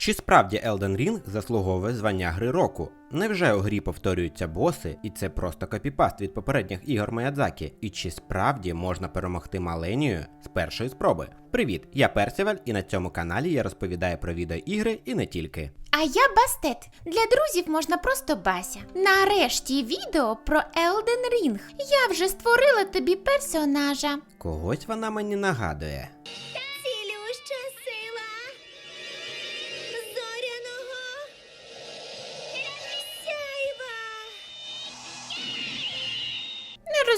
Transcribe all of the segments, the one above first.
Чи справді Elden Ring заслуговує звання гри року? Невже у грі повторюються боси, і це просто копіпаст від попередніх ігор Маядзакі? І чи справді можна перемогти Маленію з першої спроби? Привіт, я Персіваль, і на цьому каналі я розповідаю про відеоігри і не тільки. А я Бастет. Для друзів можна просто Бася. Нарешті відео про Elden Ring. Я вже створила тобі персонажа. Когось вона мені нагадує.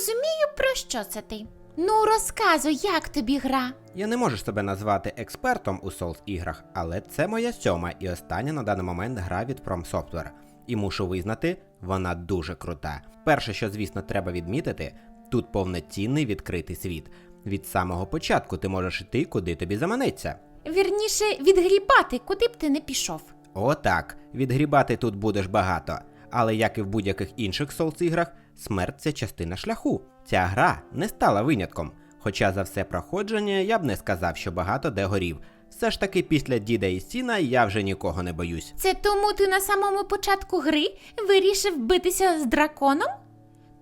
Розумію, про що це ти. Ну, розказуй, як тобі гра. Я не можу себе назвати експертом у Souls іграх, але це моя сьома і остання на даний момент гра від From Software. І мушу визнати, вона дуже крута. Перше, що, звісно, треба відмітити, тут повноцінний відкритий світ. Від самого початку ти можеш йти, куди тобі заманеться. Вірніше, відгрібати, куди б ти не пішов. Отак, відгрібати тут будеш багато. Але як і в будь-яких інших Souls іграх, смерть це частина шляху. Ця гра не стала винятком. Хоча за все проходження я б не сказав, що багато де горів. Все ж таки, після діда і сіна я вже нікого не боюсь. Це тому ти на самому початку гри вирішив битися з драконом?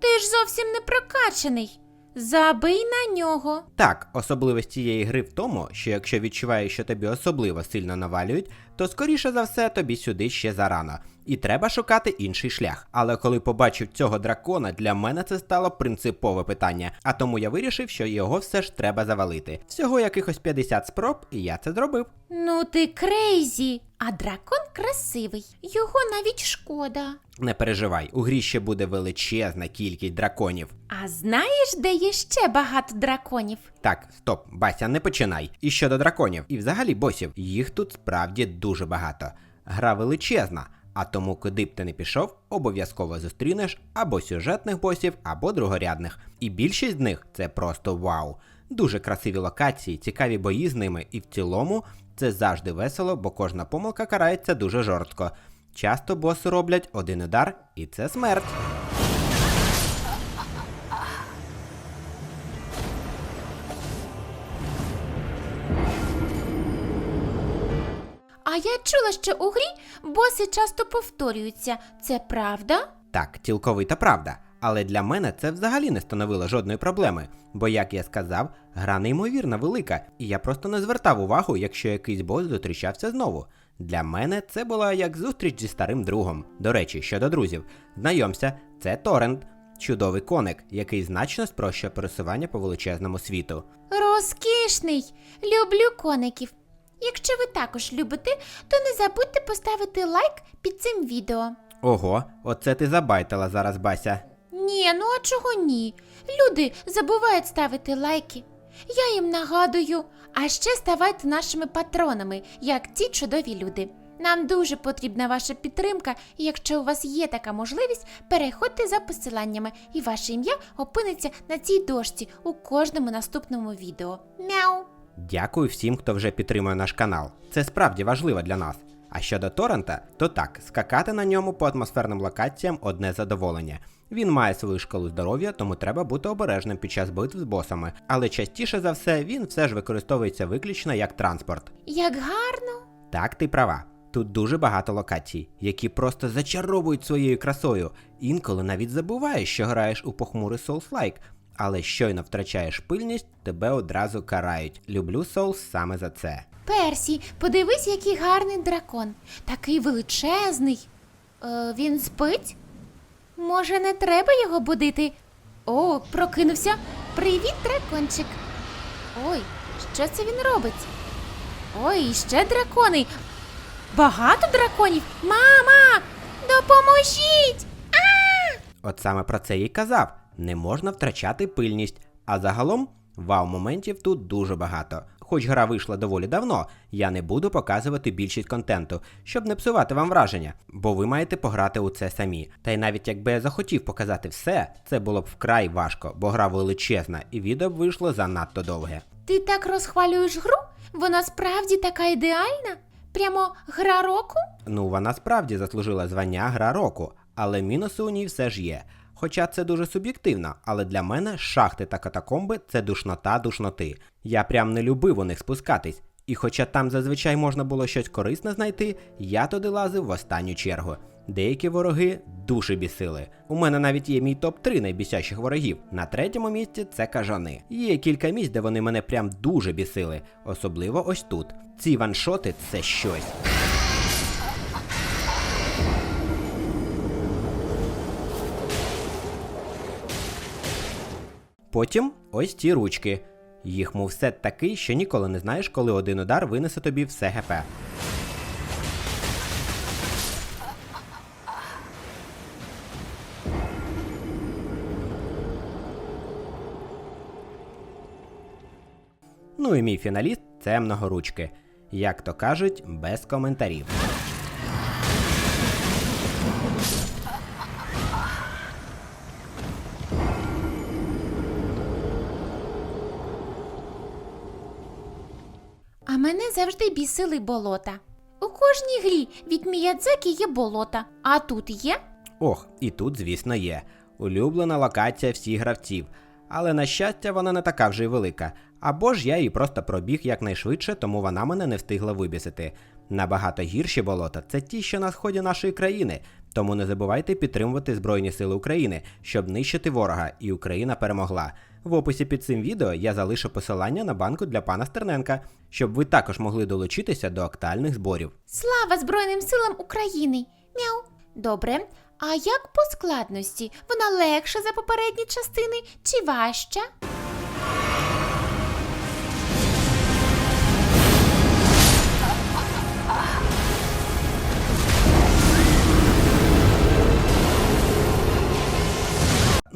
Ти ж зовсім не прокачаний. Забий на нього. Так, особливість цієї гри в тому, що якщо відчуваєш, що тобі особливо сильно навалюють, то скоріше за все тобі сюди ще зарано, і треба шукати інший шлях. Але коли побачив цього дракона, для мене це стало принципове питання, а тому я вирішив, що його все ж треба завалити. Всього якихось 50 спроб, і я це зробив. Ну ти крейзі. А дракон красивий. Його навіть шкода. Не переживай, у грі ще буде величезна кількість драконів. А знаєш, де є ще багато драконів? Так, стоп, Бася, не починай. І щодо драконів, і взагалі босів, їх тут справді дуже багато. Гра величезна, а тому, куди б ти не пішов, обов'язково зустрінеш або сюжетних босів, або другорядних. І більшість з них це просто вау. Дуже красиві локації, цікаві бої з ними, і в цілому це завжди весело, бо кожна помилка карається дуже жорстко. Часто боси роблять один удар, і це смерть. А я чула, що у грі боси часто повторюються. Це правда? Так, цілковита правда. Але для мене це взагалі не становило жодної проблеми, бо, як я сказав, гра неймовірно велика, і я просто не звертав увагу, якщо якийсь бос зустрічався знову. Для мене це була як зустріч зі старим другом. До речі, щодо друзів, знайомся, це Торрент, чудовий коник, який значно спрощує пересування по величезному світу. Розкішний! Люблю коників. Якщо ви також любите, то не забудьте поставити лайк під цим відео. Ого, оце ти забайтила зараз, Бася. Ні, ну а чого ні? Люди забувають ставити лайки. Я їм нагадую, а ще ставайте нашими патронами, як ці чудові люди. Нам дуже потрібна ваша підтримка, і якщо у вас є така можливість, переходьте за посиланнями, і ваше ім'я опиниться на цій дошці у кожному наступному відео. Мяу! Дякую всім, хто вже підтримує наш канал. Це справді важливо для нас. А щодо торрента, то так, скакати на ньому по атмосферним локаціям одне задоволення. Він має свою шкалу здоров'я, тому треба бути обережним під час битв з босами. Але частіше за все він все ж використовується виключно як транспорт. Як гарно! Так, ти права. Тут дуже багато локацій, які просто зачаровують своєю красою. Інколи навіть забуваєш, що граєш у похмурий Souls-like, але щойно втрачаєш пильність, тебе одразу карають. Люблю Souls саме за це. Персі, подивись, який гарний дракон. Такий величезний. Е, він спить? Може, не треба його будити? О, прокинувся. Привіт, дракончик. Ой, що це він робить? Ой, ще дракони. Багато драконів. Мама! Допоможіть! От саме про це я й казав: не можна втрачати пильність. А загалом, вау-моментів тут дуже багато. Хоч гра вийшла доволі давно, я не буду показувати більшість контенту, щоб не псувати вам враження, бо ви маєте пограти у це самі. Та й навіть якби я захотів показати все, це було б вкрай важко, бо гра величезна і відео б вийшло занадто довге. Ти так розхвалюєш гру? Вона справді така ідеальна? Прямо гра року? Ну, вона справді заслужила звання гра року, але мінуси у ній все ж є. Хоча це дуже суб'єктивно, але для мене шахти та катакомби це душнота душноти. Я прям не любив у них спускатись. І хоча там зазвичай можна було щось корисне знайти, я туди лазив в останню чергу. Деякі вороги дуже бісили. У мене навіть є мій топ-3 найбісящих ворогів. На третьому місці це кажани. Є кілька місць, де вони мене прям дуже бісили, особливо ось тут. Ці ваншоти це щось. Потім ось ці ручки. Їх мувсет такий, що ніколи не знаєш, коли один удар винесе тобі все ГП. Ну і мій фіналіст це многоручки. Як то кажуть, без коментарів. Мене завжди бісили болота. У кожній грі від Міядзакі є болота, а тут є. Ох, і тут, звісно, є. Улюблена локація всіх гравців. Але на щастя, вона не така вже й велика. Або ж я її просто пробіг якнайшвидше, тому вона мене не встигла вибісити. Набагато гірші болота це ті, що на сході нашої країни. Тому не забувайте підтримувати Збройні Сили України, щоб нищити ворога, і Україна перемогла. В описі під цим відео я залишу посилання на банку для пана Стерненка, щоб ви також могли долучитися до актуальних зборів. Слава Збройним силам України! Мяу. Добре. А як по складності? Вона легша за попередні частини чи важча?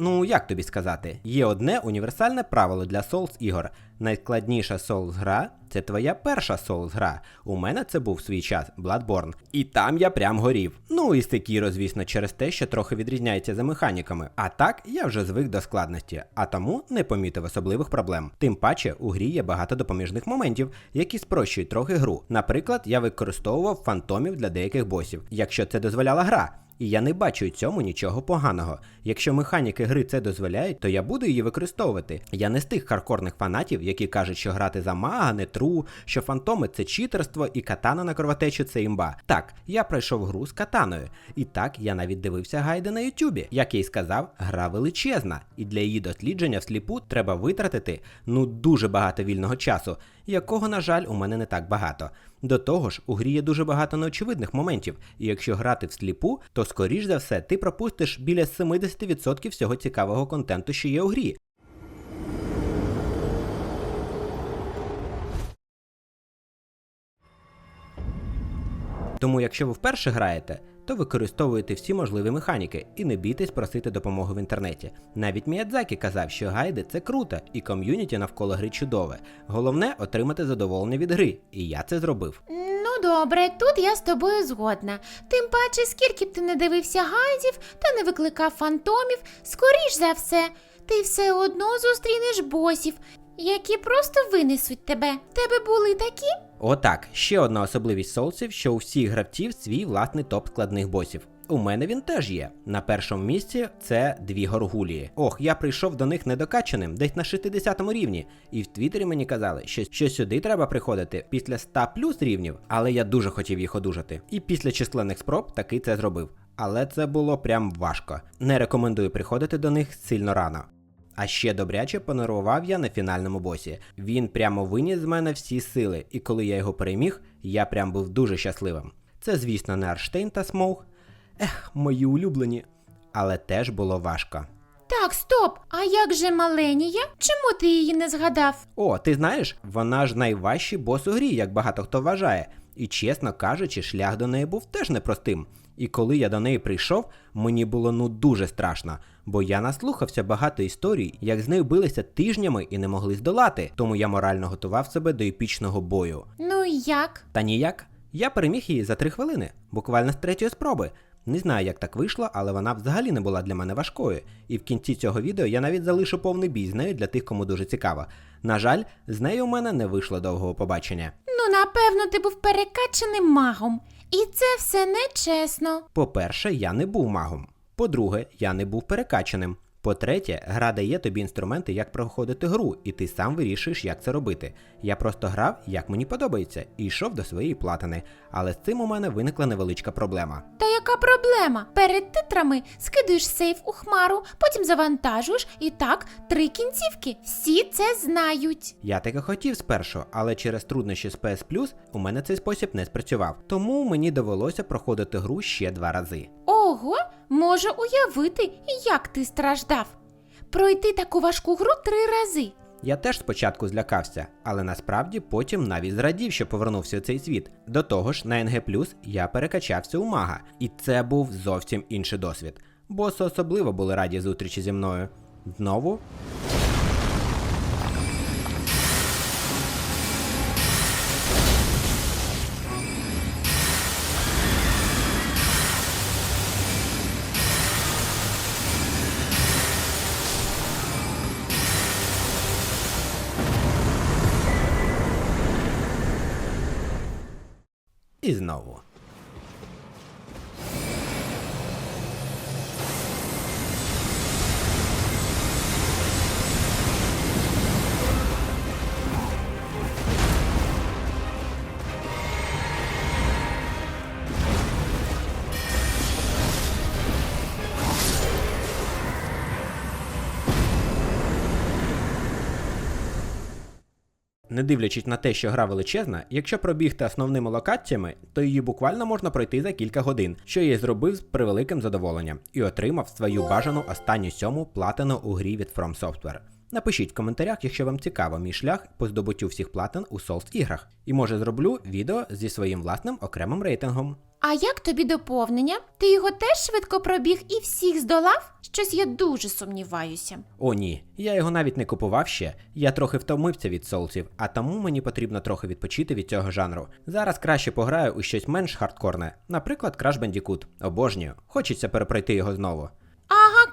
Ну, як тобі сказати, є одне універсальне правило для Souls ігор. Найскладніша Souls гра це твоя перша Souls гра. У мене це був свій час Bloodborne. І там я прям горів. Ну і Sekiro, звісно, через те, що трохи відрізняється за механіками. А так я вже звик до складності, а тому не помітив особливих проблем. Тим паче у грі є багато допоміжних моментів, які спрощують трохи гру. Наприклад, я використовував фантомів для деяких босів, якщо це дозволяла гра. І я не бачу цьому нічого поганого. Якщо механіки гри це дозволяють, то я буду її використовувати. Я не з тих хардкорних фанатів, які кажуть, що грати за мага не тру, що фантоми це читерство і катана на кровотечу це імба. Так, я пройшов гру з катаною. І так я навіть дивився гайди на Ютубі. Як я й сказав, гра величезна, і для її дослідження всліпу треба витратити ну дуже багато вільного часу, якого, на жаль, у мене не так багато. До того ж, у грі є дуже багато неочевидних моментів, і якщо грати всліпу, то скоріш за все ти пропустиш біля 70% всього цікавого контенту, що є у грі. Тому, якщо ви вперше граєте, то використовуйте всі можливі механіки і не бійтесь просити допомоги в інтернеті. Навіть Міядзакі казав, що гайди це круто, і ком'юніті навколо гри чудове. Головне отримати задоволення від гри, і я це зробив. Ну добре, тут я з тобою згодна. Тим паче, скільки б ти не дивився гайдів та не викликав фантомів, скоріш за все, ти все одно зустрінеш босів, які просто винесуть тебе. Тебе були такі? Отак, ще одна особливість соусів, що у всіх гравців свій власний топ складних босів. У мене він теж є. На першому місці це дві горгулії. Ох, я прийшов до них недокачаним, десь на 60 рівні. І в Твіттері мені казали, що, що сюди треба приходити після 100 плюс рівнів, але я дуже хотів їх одужати. І після численних спроб таки це зробив. Але це було прям важко. Не рекомендую приходити до них сильно рано. А ще добряче понервував я на фінальному босі. Він прямо виніс з мене всі сили, і коли я його переміг, я прям був дуже щасливим. Це, звісно, не Арштейн та Смоуг. Ех, мої улюблені. Але теж було важко. Так, стоп! А як же Маленія? Чому ти її не згадав? О, ти знаєш, вона ж найважчий бос у грі, як багато хто вважає. І чесно кажучи, шлях до неї був теж непростим. І коли я до неї прийшов, мені було ну дуже страшно, бо я наслухався багато історій, як з нею билися тижнями і не могли здолати, тому я морально готував себе до епічного бою. Ну і як? Та ніяк. Я переміг її за три хвилини, буквально з третьої спроби. Не знаю, як так вийшло, але вона взагалі не була для мене важкою. І в кінці цього відео я навіть залишу повний бій з нею для тих, кому дуже цікаво. На жаль, з нею у мене не вийшло довгого побачення. Ну, напевно, ти був перекачаним магом. І це все нечесно. По-перше, я не був магом. По-друге, я не був перекачаним. По-третє, гра дає тобі інструменти, як проходити гру, і ти сам вирішуєш, як це робити. Я просто грав, як мені подобається, і йшов до своєї платини. Але з цим у мене виникла невеличка проблема. Та яка проблема? Перед титрами скидуєш сейф у хмару, потім завантажуєш і так три кінцівки. Всі це знають. Я таки хотів спершу, але через труднощі з PS Plus у мене цей спосіб не спрацював. Тому мені довелося проходити гру ще два рази. Ого, можу уявити, як ти страждав. Пройти таку важку гру три рази. Я теж спочатку злякався, але насправді потім навіть зрадів, що повернувся у цей світ. До того ж, на НГ я перекачався у мага, і це був зовсім інший досвід. Боси особливо були раді зустрічі зі мною. Знову і Не дивлячись на те, що гра величезна, якщо пробігти основними локаціями, то її буквально можна пройти за кілька годин, що я зробив з превеликим задоволенням, і отримав свою бажану останню сьому платину у грі від From Software. Напишіть в коментарях, якщо вам цікаво мій шлях по здобуттю всіх платин у Souls іграх, і може зроблю відео зі своїм власним окремим рейтингом. А як тобі доповнення? Ти його теж швидко пробіг і всіх здолав? Щось я дуже сумніваюся. О ні, я його навіть не купував ще. Я трохи втомився від соусів, а тому мені потрібно трохи відпочити від цього жанру. Зараз краще пограю у щось менш хардкорне, наприклад, Crash Bandicoot. Обожнюю. Хочеться перепройти його знову.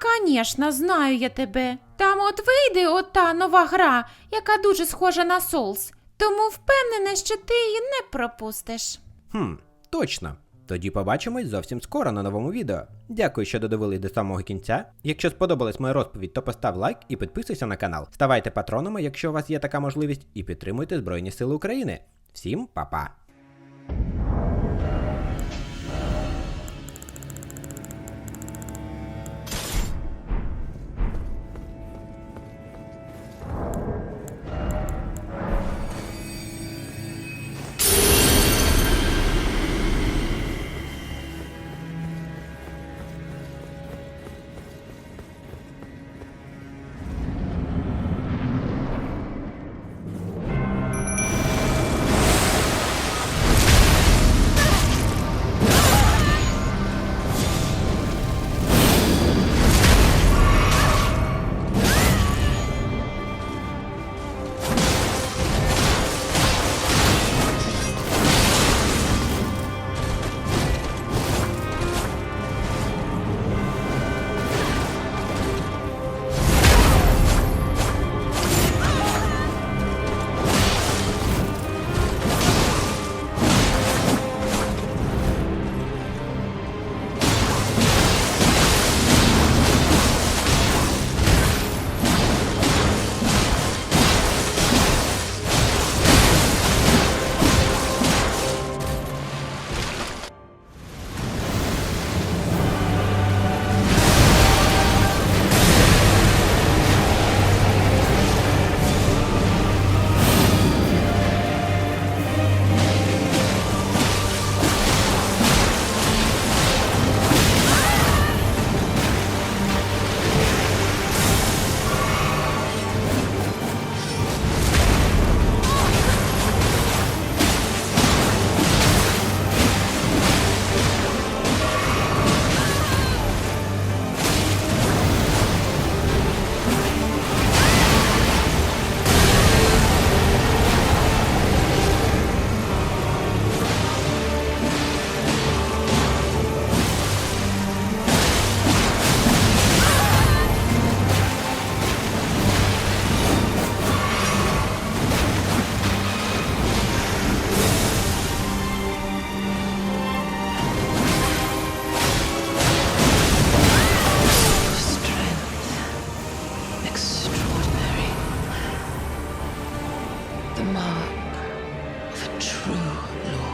Конечно, знаю я тебе. Там от вийде ота нова гра, яка дуже схожа на Souls. Тому впевнена, що ти її не пропустиш. Хм, точно. Тоді побачимось зовсім скоро на новому відео. Дякую, що додивились до самого кінця. Якщо сподобалась моя розповідь, то постав лайк і підписуйся на канал. Ставайте патронами, якщо у вас є така можливість, і підтримуйте Збройні Сили України. Всім па-па! the mark of a true lord.